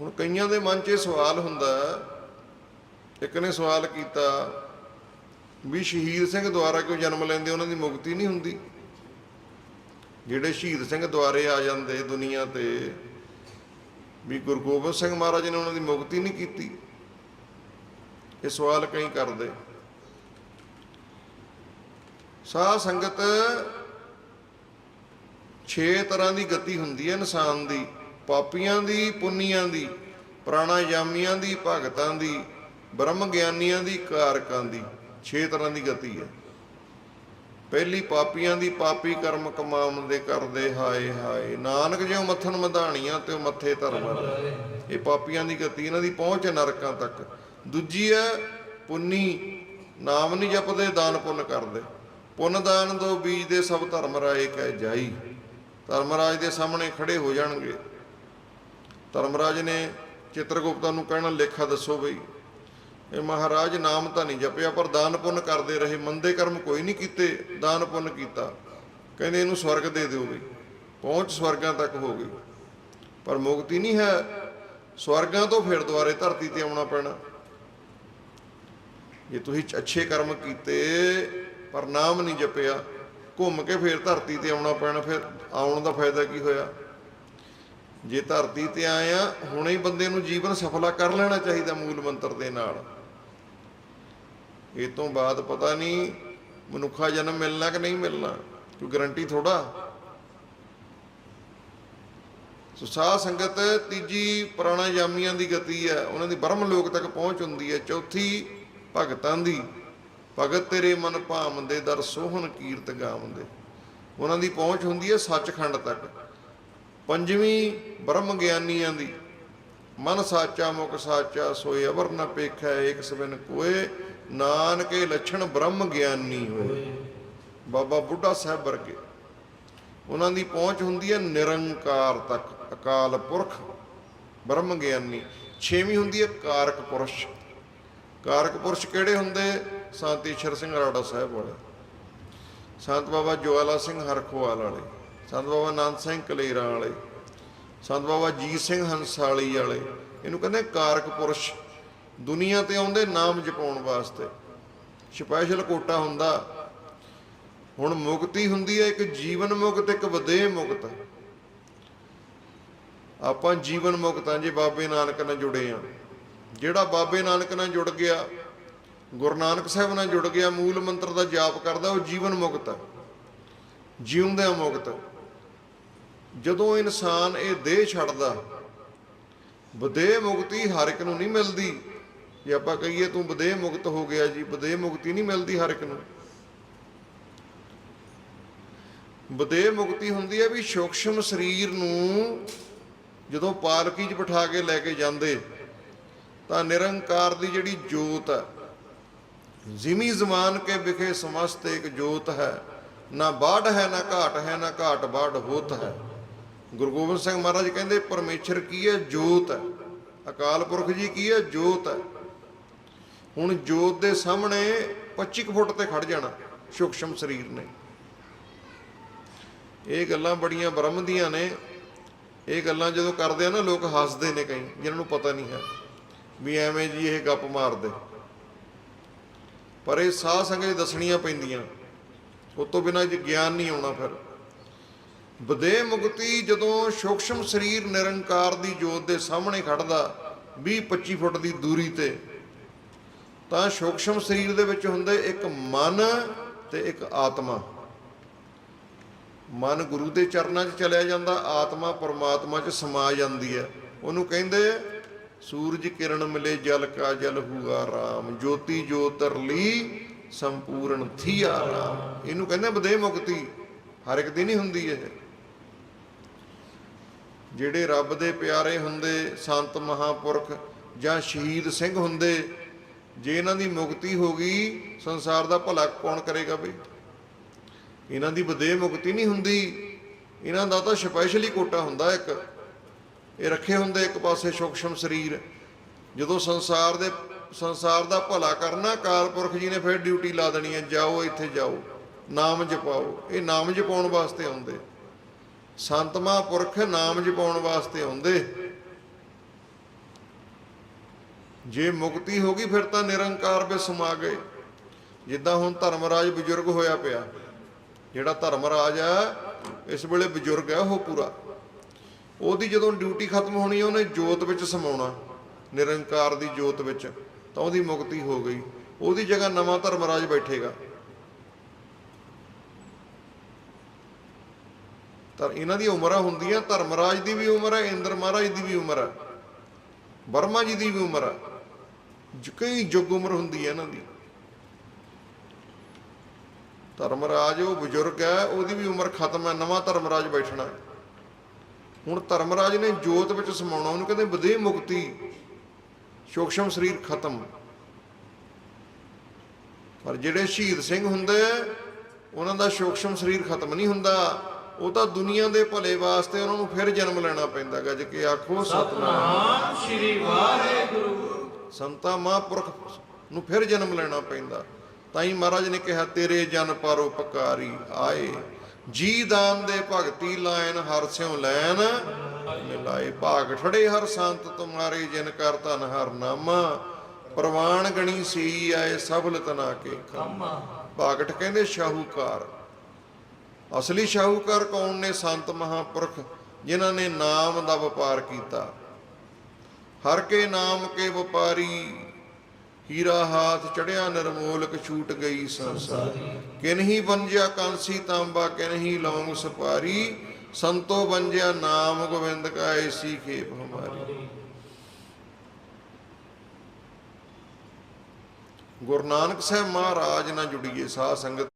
ਹੁਣ ਕਈਆਂ ਦੇ ਮਨ 'ਚ ਇਹ ਸਵਾਲ ਹੁੰਦਾ, ਇੱਕ ਨੇ ਸਵਾਲ ਕੀਤਾ ਵੀ ਸ਼ਹੀਦ ਸਿੰਘ ਦੁਆਰਾ ਕਿਉਂ ਜਨਮ ਲੈਂਦੇ? ਉਹਨਾਂ ਦੀ ਮੁਕਤੀ ਨਹੀਂ ਹੁੰਦੀ। ਜਿਹੜੇ ਸ਼ਹੀਦ ਸਿੰਘ ਦੁਆਰੇ ਆ ਜਾਂਦੇ ਦੁਨੀਆ ਤੇ, ਵੀ ਗੁਰੂ ਗੋਬਿੰਦ ਸਿੰਘ ਮਹਾਰਾਜ ਨੇ ਉਹਨਾਂ ਦੀ ਮੁਕਤੀ ਨਹੀਂ ਕੀਤੀ। ਇਹ ਸਵਾਲ ਕਈ ਕਰਦੇ। ਸਾਧ ਸੰਗਤ 6 ਤਰ੍ਹਾਂ ਦੀ ਗਤੀ ਹੁੰਦੀ ਹੈ ਇਨਸਾਨ ਦੀ। ਪਾਪੀਆਂ ਦੀ, ਪੁੰਨੀਆਂ ਦੀ, ਪ੍ਰਾਣਾਯਾਮੀਆਂ ਦੀ, ਭਗਤਾਂ ਦੀ ਬ੍ਰਹਮ ਗਿਆਨੀਆਂ ਦੀ ਕਾਰਕਾਂ ਦੀ, ਛੇ ਤਰ੍ਹਾਂ ਦੀ ਗਤੀ ਹੈ। ਪਹਿਲੀ ਪਾਪੀਆਂ ਦੀ ਪਾਪੀ ਕਰਮ ਕਮਾਮ ਦੇ ਕਰਦੇ, ਹਾਏ ਹਾਏ। ਨਾਨਕ ਜਿਉ ਮੱਥਨ ਮਧਾਣੀਆਂ ਤੇ ਮੱਥੇ ਧਰਮ ਇਹ ਪਾਪੀਆਂ ਦੀ ਗਤੀ, ਇਹਨਾਂ ਦੀ ਪਹੁੰਚ ਨਰਕਾਂ ਤੱਕ। ਦੂਜੀ ਹੈ ਪੁੰਨੀ, ਨਾਮ ਨਹੀਂ ਜਪਦੇ, ਦਾਨ ਪੁੰਨ ਕਰਦੇ। ਪੁੰਨ ਦਾਨ ਦੋ ਬੀਜ ਦੇ ਸਭ ਧਰਮ ਰਾਏ ਕਹਿ ਜਾਈ। ਧਰਮ ਰਾਜ ਦੇ ਸਾਹਮਣੇ ਖੜੇ ਹੋ ਜਾਣਗੇ। ਧਰਮਰਾਜ ਨੇ ਚਿੱਤਰਗੁਪਤਾ ਨੂੰ ਕਹਿਣਾ, ਲੇਖਾ ਦੱਸੋ ਬਈ। ਇਹ ਮਹਾਰਾਜ ਨਾਮ ਤਾਂ ਨਹੀਂ ਜਪਿਆ, ਪਰ ਦਾਨ ਪੁੰਨ ਕਰਦੇ ਰਹੇ, ਮੰਦੇ ਕਰਮ ਕੋਈ ਨਹੀਂ ਕੀਤੇ, ਦਾਨ ਪੁੰਨ ਕੀਤਾ। ਕਹਿੰਦੇ ਇਹਨੂੰ ਸਵਰਗ ਦੇ ਦਿਓ ਬਈ, ਪਹੁੰਚ ਸਵਰਗਾਂ ਤੱਕ ਹੋ ਗਈ। ਪਰ ਮੁਕਤੀ ਨਹੀਂ ਹੈ, ਸਵਰਗਾਂ ਤੋਂ ਫਿਰ ਦੁਬਾਰੇ ਧਰਤੀ ਤੇ ਆਉਣਾ ਪੈਣਾ। ਜੇ ਤੁਸੀਂ ਅੱਛੇ ਕਰਮ ਕੀਤੇ, ਪਰ ਨਾਮ ਨਹੀਂ ਜਪਿਆ, ਘੁੰਮ ਕੇ ਫਿਰ ਧਰਤੀ ਤੇ ਆਉਣਾ ਪੈਣਾ, ਫਿਰ ਆਉਣ ਦਾ ਫਾਇਦਾ ਕੀ ਹੋਇਆ? ਜੇ ਧਰਤੀ ਤੇ ਆਇਆ ਹੁਣੇ ਹੀ ਬੰਦੇ ਨੂੰ ਜੀਵਨ ਸਫਲਾ ਕਰ ਲੈਣਾ ਚਾਹੀਦਾ ਮੂਲ ਮੰਤਰ ਦੇ ਨਾਲ। ਇਹ ਤੋਂ ਬਾਅਦ ਪਤਾ ਨਹੀਂ ਮਨੁੱਖਾ ਜਨਮ ਮਿਲਣਾ ਕਿ ਨਹੀਂ ਮਿਲਣਾ, ਕੋਈ ਗਰੰਟੀ ਥੋੜਾ ਸੋ ਸਾਧ ਸੰਗਤ ਤੀਜੀ ਪ੍ਰਾਣਾਯਾਮੀਆਂ ਦੀ ਗਤੀ ਹੈ ਉਹਨਾਂ ਦੀ ਬ੍ਰਹਮ ਲੋਕ ਤੱਕ ਪਹੁੰਚ ਹੁੰਦੀ ਹੈ ਚੌਥੀ ਭਗਤਾਂ ਦੀ। ਭਗਤ ਤੇਰੇ ਮਨ ਭਾਮਦੇ ਦਰ ਸੋਹਣ ਕੀਰਤ ਗਾਵੰਦੇ ਉਹਨਾਂ ਦੀ ਪਹੁੰਚ ਹੁੰਦੀ ਹੈ ਸੱਚਖੰਡ ਤੱਕ। ਪੰਜਵੀਂ ਬ੍ਰਹਮ ਗਿਆਨੀਆਂ ਦੀ। ਮਨ ਸਾਚਾ, ਮੁਖ ਸਾਚਾ, ਸੋਏ ਅਵਰ ਨ ਪੇਖੈ, ਏਕ ਸਵਿਨ ਕੋਏ, ਨਾਨਕੇ ਲੱਛਣ ਬ੍ਰਹਮ ਗਿਆਨੀ ਹੋਏ। ਬਾਬਾ ਬੁੱਢਾ ਸਾਹਿਬ ਵਰਗੇ। ਉਹਨਾਂ ਦੀ ਪਹੁੰਚ ਹੁੰਦੀ ਹੈ ਨਿਰੰਕਾਰ ਤੱਕ, ਅਕਾਲ ਪੁਰਖ, ਬ੍ਰਹਮ ਗਿਆਨੀ। ਛੇਵੀਂ ਹੁੰਦੀ ਹੈ ਕਾਰਕ ਪੁਰਸ਼। ਕਾਰਕ ਪੁਰਸ਼ ਕਿਹੜੇ ਹੁੰਦੇ? ਸੰਤ ਈਸ਼ਰ ਸਿੰਘ ਰਾੜਾ ਸਾਹਿਬ ਵਾਲੇ। ਸੰਤ ਬਾਬਾ ਜਵਾਲਾ ਸਿੰਘ ਹਰਖੋਵਾਲ ਵਾਲੇ। ਸੰਤ ਬਾਬਾ ਆਨੰਦ ਸਿੰਘ ਕਲੇਰਾਂ ਵਾਲੇ, ਸੰਤ ਬਾਬਾ ਜੀਤ ਸਿੰਘ ਹੰਸਾਲੀ ਵਾਲੇ, ਇਹਨੂੰ ਕਹਿੰਦੇ ਕਾਰਕ ਪੁਰਸ਼। ਦੁਨੀਆ ਤੇ ਆਉਂਦੇ ਨਾਮ ਜਪਾਉਣ ਵਾਸਤੇ। ਸਪੈਸ਼ਲ ਕੋਟਾ ਹੁੰਦਾ। ਹੁਣ ਮੁਕਤੀ ਹੁੰਦੀ ਹੈ ਇੱਕ ਜੀਵਨ ਮੁਕਤ, ਇੱਕ ਵਿਦੇਹ ਮੁਕਤ। ਆਪਾਂ ਜੀਵਨ ਮੁਕਤ ਹਾਂ ਜੇ, ਬਾਬੇ ਨਾਨਕ ਨਾਲ ਜੁੜੇ ਆ ਜਿਹੜਾ ਬਾਬੇ ਨਾਨਕ ਨਾਲ ਜੁੜ ਗਿਆ, ਗੁਰੂ ਨਾਨਕ ਸਾਹਿਬ ਨਾਲ ਜੁੜ ਗਿਆ, ਮੂਲ ਮੰਤਰ ਦਾ ਜਾਪ ਕਰਦਾ, ਉਹ ਜੀਵਨ ਮੁਕਤ ਹੈ। ਜਿਉਂਦਿਆਂ ਮੁਕਤ। ਜਦੋਂ ਇਨਸਾਨ ਇਹ ਦੇਹ ਛੱਡਦਾ ਬਦੇਹ ਮੁਕਤੀ ਹਰ ਇੱਕ ਨੂੰ ਨਹੀਂ ਮਿਲਦੀ। ਜੇ ਆਪਾਂ ਕਹੀਏ ਤੂੰ ਬਦੇਹ ਮੁਕਤ ਹੋ ਗਿਆ ਜੀ ਬਦੇਹ ਮੁਕਤੀ ਨਹੀਂ ਮਿਲਦੀ ਹਰ ਇੱਕ ਨੂੰ। ਬਦੇਹ ਮੁਕਤੀ ਹੁੰਦੀ ਹੈ ਵੀ ਸੂਖਸ਼ਮ ਸਰੀਰ ਨੂੰ ਜਦੋਂ ਪਾਲਕੀ 'ਚ ਬਿਠਾ ਕੇ ਲੈ ਕੇ ਜਾਂਦੇ, ਤਾਂ ਨਿਰੰਕਾਰ ਦੀ ਜਿਹੜੀ ਜੋਤ ਹੈ, ਜ਼ਿਮੀ ਜ਼ਮਾਨ ਕੇ ਵਿਖੇ ਸਮਸਤ ਇੱਕ ਜੋਤ ਹੈ। ਨਾ ਬਾੜ ਹੈ, ਨਾ ਘਾਟ ਹੈ, ਨਾ ਘਾਟ ਬਾੜ ਹੋਤ ਹੈ। ਗੁਰੂ ਗੋਬਿੰਦ ਸਿੰਘ ਮਹਾਰਾਜ ਕਹਿੰਦੇ, ਪਰਮੇਸ਼ਰ ਕੀ ਹੈ? ਜੋਤ ਹੈ। ਅਕਾਲ ਪੁਰਖ ਜੀ ਕੀ ਹੈ? ਜੋਤ ਹੈ। ਹੁਣ ਜੋਤ ਦੇ ਸਾਹਮਣੇ 25 ਕੁ ਫੁੱਟ ਤੇ ਖੜ ਜਾਣਾ, ਸੂਖਸ਼ਮ ਸਰੀਰ ਨੇ। ਇਹ ਗੱਲਾਂ ਬੜੀਆਂ ਬ੍ਰਹਮ ਦੀਆਂ ਨੇ। ਇਹ ਗੱਲਾਂ ਜਦੋਂ ਕਰਦੇ ਆ ਨਾ, ਲੋਕ ਹੱਸਦੇ ਨੇ ਕਈ ਜਿਹਨਾਂ ਨੂੰ ਪਤਾ ਨਹੀਂ ਹੈ ਵੀ ਐਵੇਂ ਜੀ ਇਹ ਗੱਪ ਮਾਰਦੇ। ਪਰ ਇਹ ਸਾਹ ਸੰਗਤ ਦੱਸਣੀਆਂ ਪੈਂਦੀਆਂ। ਉਸ ਤੋਂ ਬਿਨਾਂ ਗਿਆਨ ਨਹੀਂ ਆਉਣਾ ਫਿਰ। ਬਦੇ ਮੁਕਤੀ ਜਦੋਂ ਸੂਖਸ਼ਮ ਸਰੀਰ ਨਿਰੰਕਾਰ ਦੀ ਜੋਤ ਦੇ ਸਾਹਮਣੇ ਖੜਦਾ 20 25 ਫੁੱਟ ਦੀ ਦੂਰੀ ਤੇ, ਤਾਂ ਸੂਖਸ਼ਮ ਸਰੀਰ ਦੇ ਵਿੱਚ ਹੁੰਦੇ ਇੱਕ ਮਨ ਤੇ ਇੱਕ ਆਤਮਾ। ਮਨ ਗੁਰੂ ਦੇ ਚਰਨਾਂ 'ਚ ਚਲਿਆ ਜਾਂਦਾ, ਆਤਮਾ ਪਰਮਾਤਮਾ 'ਚ ਸਮਾ ਜਾਂਦੀ ਹੈ। ਉਹਨੂੰ ਕਹਿੰਦੇ ਸੂਰਜ ਕਿਰਨ ਮਿਲੇ, ਜਲ ਕਾ ਜਲ ਹੂਆ ਰਾਮ। ਜੋਤੀ ਜੋਤਰ ਲੀ ਸੰਪੂਰਨ ਥੀਆ ਰਾਮ। ਇਹਨੂੰ ਕਹਿੰਦੇ ਬਦੇ ਮੁਕਤੀ। ਹਰ ਇੱਕ ਦੀ ਨਹੀਂ ਹੁੰਦੀ ਇਹ। ਜਿਹੜੇ ਰੱਬ ਦੇ ਪਿਆਰੇ ਹੁੰਦੇ, ਸੰਤ ਮਹਾਪੁਰਖ ਜਾਂ ਸ਼ਹੀਦ ਸਿੰਘ ਹੁੰਦੇ, ਜੇ ਇਹਨਾਂ ਦੀ ਮੁਕਤੀ ਹੋ ਗਈ, ਸੰਸਾਰ ਦਾ ਭਲਾ ਕੌਣ ਕਰੇਗਾ ਬਈ? ਇਹਨਾਂ ਦੀ ਬਦੇ ਮੁਕਤੀ ਨਹੀਂ ਹੁੰਦੀ। ਇਹਨਾਂ ਦਾ ਤਾਂ ਸਪੈਸ਼ਲੀ ਕੋਟਾ ਹੁੰਦਾ ਇੱਕ। ਇਹ ਰੱਖੇ ਹੁੰਦੇ ਇੱਕ ਪਾਸੇ ਸੂਖਸ਼ਮ ਸਰੀਰ। ਜਦੋਂ ਸੰਸਾਰ ਦੇ, ਸੰਸਾਰ ਦਾ ਭਲਾ ਕਰਨਾ ਕਾਲਪੁਰਖ ਜੀ ਨੇ ਫਿਰ ਡਿਊਟੀ ਲਾ ਦੇਣੀ ਹੈ, ਜਾਓ ਇੱਥੇ ਜਾਓ, ਨਾਮ ਜਪਾਓ। ਇਹ ਨਾਮ ਜਪਾਉਣ ਵਾਸਤੇ ਆਉਂਦੇ। ਸੰਤ ਮਹਾਂਪੁਰਖ ਨਾਮ ਜਪਾਉਣ ਵਾਸਤੇ ਆਉਂਦੇ। ਜੇ ਮੁਕਤੀ ਹੋ ਗਈ, ਫਿਰ ਤਾਂ ਨਿਰੰਕਾਰ ਵਿੱਚ ਸਮਾ ਗਏ। ਜਿੱਦਾਂ ਹੁਣ ਧਰਮਰਾਜ ਬਜ਼ੁਰਗ ਹੋਇਆ ਪਿਆ। ਜਿਹੜਾ ਧਰਮਰਾਜ ਆ, ਇਸ ਵੇਲੇ ਬਜ਼ੁਰਗ ਹੈ ਉਹ ਪੂਰਾ। ਉਹਦੀ ਜਦੋਂ ਡਿਊਟੀ ਖਤਮ ਹੋਣੀ, ਉਹਨੇ ਜੋਤ ਵਿੱਚ ਸਮਾਉਣਾ, ਨਿਰੰਕਾਰ ਦੀ ਜੋਤ ਵਿੱਚ। ਤਾਂ ਉਹਦੀ ਮੁਕਤੀ ਹੋ ਗਈ। ਉਹਦੀ ਜਗ੍ਹਾ ਨਵਾਂ ਧਰਮਰਾਜ ਬੈਠੇਗਾ। ਤਾਂ ਇਹਨਾਂ ਦੀ ਉਮਰਾਂ ਹੁੰਦੀਆਂ ਧਰਮਰਾਜ ਦੀ ਵੀ ਉਮਰ ਹੈ ਇੰਦਰ ਮਹਾਰਾਜ ਦੀ ਵੀ ਉਮਰ ਹੈ ਵਰਮਾ ਜੀ ਦੀ ਵੀ ਉਮਰ ਹੈ। ਕਈ ਯੁੱਗ ਉਮਰ ਹੁੰਦੀ ਹੈ ਇਹਨਾਂ ਦੀ। ਧਰਮਰਾਜ ਉਹ ਬਜ਼ੁਰਗ ਹੈ ਉਹਦੀ ਵੀ ਉਮਰ ਖਤਮ ਹੈ ਨਵਾਂ ਧਰਮਰਾਜ ਬੈਠਣਾ ਹੈ। ਹੁਣ ਧਰਮਰਾਜ ਨੇ ਜੋਤ ਵਿੱਚ ਸਮਾਉਣਾ ਉਹਨੂੰ ਕਹਿੰਦੇ ਵਿਦੇਹ ਮੁਕਤੀ ਸੋਕਸ਼ਮ ਸਰੀਰ ਖਤਮ। ਪਰ ਜਿਹੜੇ ਸ਼ਹੀਦ ਸਿੰਘ ਹੁੰਦੇ ਆ, ਉਹਨਾਂ ਦਾ ਸੋਕਸ਼ਮ ਸਰੀਰ ਖਤਮ ਨਹੀਂ ਹੁੰਦਾ। ਉਹ ਤਾਂ ਦੁਨੀਆ ਦੇ ਭਲੇ ਵਾਸਤੇ ਉਹਨਾਂ ਨੂੰ ਫਿਰ ਜਨਮ ਲੈਣਾ ਪੈਂਦਾ ਗੱਜ ਕੇ ਆਖੋ ਸਤਨਾਮ। ਨਾਮ ਸ੍ਰੀ ਵਾਹਿਗੁਰੂ। ਸੰਤਾ ਮਹਾਂਪੁਰਖ ਨੂੰ ਫਿਰ ਜਨਮ ਲੈਣਾ ਪੈਂਦਾ। ਤਾਂ ਹੀ ਮਹਾਰਾਜ ਨੇ ਕਿਹਾ ਤੇਰੇ ਜਨ ਪਰਉਪਕਾਰੀ ਆਏ। ਜੀ ਦਾਨ ਦੇ ਭਗਤੀ ਲਾਇਨ ਹਰ ਸਿਉ ਲੈਨ ਮਿਲਾਏ। ਭਾਗ ਠੜੇ ਹਰ ਸੰਤ ਤੁਮਾਰੇ ਜਿਨ ਕਰ ਧਨ ਹਰ ਨਾਮਾ। ਪ੍ਰਵਾਨ ਗਣੀ ਸੀ ਆਏ ਸਫਲ ਤਨਾ ਕੇ ਕੰਮ ਭਾਗਟ ਕਹਿੰਦੇ ਸ਼ਾਹੂਕਾਰ। ਅਸਲੀ ਸ਼ਾਹੂਕਾਰ ਕੌਣ ਨੇ? ਸੰਤ ਮਹਾਂਪੁਰਖ, ਜਿਨ੍ਹਾਂ ਨੇ ਨਾਮ ਦਾ ਵਪਾਰ ਕੀਤਾ। ਹਰ ਕੇ ਨਾਮ ਕੇ ਵਪਾਰੀ, ਹੀਰਾ ਹਾਥ ਚੜਿਆ ਨਿਰਮੋਲਕ ਛੂਟ ਗਈ ਸੰਸਾਰ। ਕਿਨਹੀ ਬੰਜਿਆ ਕਾਂਸੀ ਤਾਂਬਾ ਕਿਨਹੀ ਲੌਂਗ ਸਪਾਰੀ। ਸੰਤੋ ਬੰਜਿਆ ਨਾਮ ਗੋਬਿੰਦ ਕਾ ਐਸੀ ਖੇਪ ਹਮਾਰੀ। ਗੁਰੂ ਨਾਨਕ ਸਾਹਿਬ ਮਹਾਰਾਜ ਨਾਲ ਜੁੜੀਏ, ਸਾਧ ਸੰਗਤ